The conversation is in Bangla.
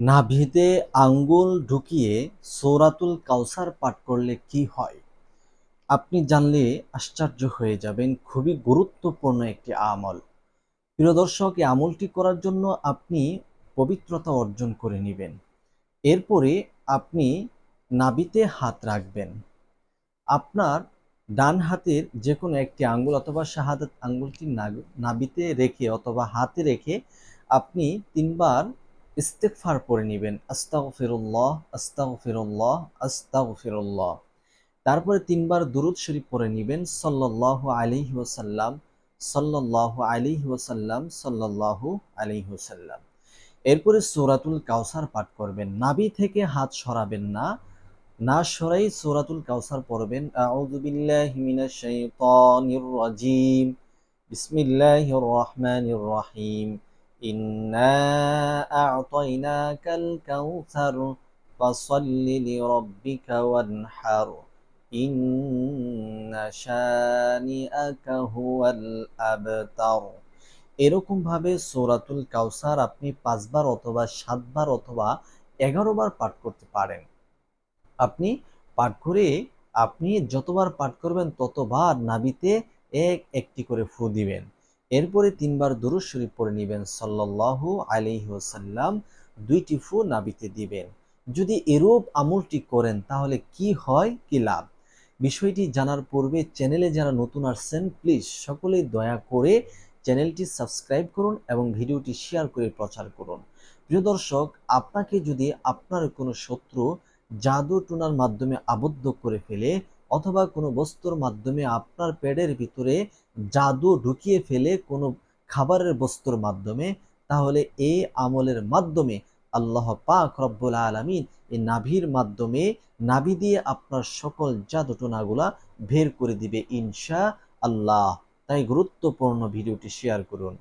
নাভিতে আঙ্গুল ঢুকিয়ে সৌরাতুল কাউসার পাঠ করলে কি হয়? আপনি জানলে আশ্চর্য হয়ে যাবেন, খুবই গুরুত্বপূর্ণ একটি আমল। প্রিয় দর্শক, এই আমলটি করার জন্য আপনি পবিত্রতা অর্জন করে নেবেন। এরপরে আপনি নাভিতে হাত রাখবেন। আপনার ডান হাতের যে কোনো একটি আঙ্গুল অথবা শাহাদাত আঙ্গুলটি নাভিতে রেখে অথবা হাতে রেখে আপনি তিনবার ইস্তেগফার পড়ে নেবেন। আস্তাগফিরুল্লাহ আস্তাগফিরুল্লাহ আস্তাগফিরুল্লাহ। তারপরে তিনবার দুরুদ শরীফ পড়ে নেবেন। সাল্লাল্লাহু আলাইহি ওয়াসাল্লাম, সাল্লাল্লাহু আলাইহি ওয়াসাল্লাম, সাল্লাল্লাহু আলাইহি ওয়াসাল্লাম। এরপরে সূরাতুল কাউসার পাঠ করবেন। নাবি থেকে হাত সরাবেন না। না সরাই সূরাতুল কাউসার পড়বেন। আউযু বিল্লাহি মিনাশ শাইতানির রাজিম। বিসমিল্লাহির রহমানির রহিম। ইন্না আ'তাইনাকাল কাউসার ফাসাল্লি লিরাব্বিকা ওয়ানহার ইন্না শানিআকা হুয়াল আবতার এরকম ভাবে সূরাতুল কাউসার আপনি পাঁচবার অথবা সাতবার অথবা এগারো বার পাঠ করতে পারেন। আপনি পাঠ করে, আপনি যতবার পাঠ করবেন ততবার নাবিতে এক একটি করে ফু দিবেন। এরপরে তিনবার দুরুদ শরীফ পড়ে নেবেন, সাল্লাল্লাহু আলাইহি ওয়াসাল্লাম। দুইটি ফু নাভিতে দিবেন। যদি এরূপ আমলটি করেন, তাহলে কি হয়, কি লাভ? বিষয়টি জানার পূর্বে চ্যানেলে যারা নতুন আসছেন, প্লিজ সকলেই দয়া করে চ্যানেলটি সাবস্ক্রাইব করুন এবং ভিডিওটি শেয়ার করে প্রচার করুন। প্রিয় দর্শক, আপনাকে যদি আপনার কোনো শত্রু জাদু টুনার মাধ্যমে আবদ্ধ করে ফেলে অথবা কোনো বস্তুর মাধ্যমে আপনার পেটের ভিতরে জাদু ঢুকিয়ে ফেলে কোনো খাবারের বস্তুর মাধ্যমে, তাহলে এই আমলের মাধ্যমে আল্লাহ পাক রব্বুল আলামিন এই নাভির মাধ্যমে নাভি দিয়ে আপনার সকল জাদু টোনাগুলা বের করে দিবে ইনশা আল্লাহ তাই গুরুত্বপূর্ণ ভিডিওটি শেয়ার করুন।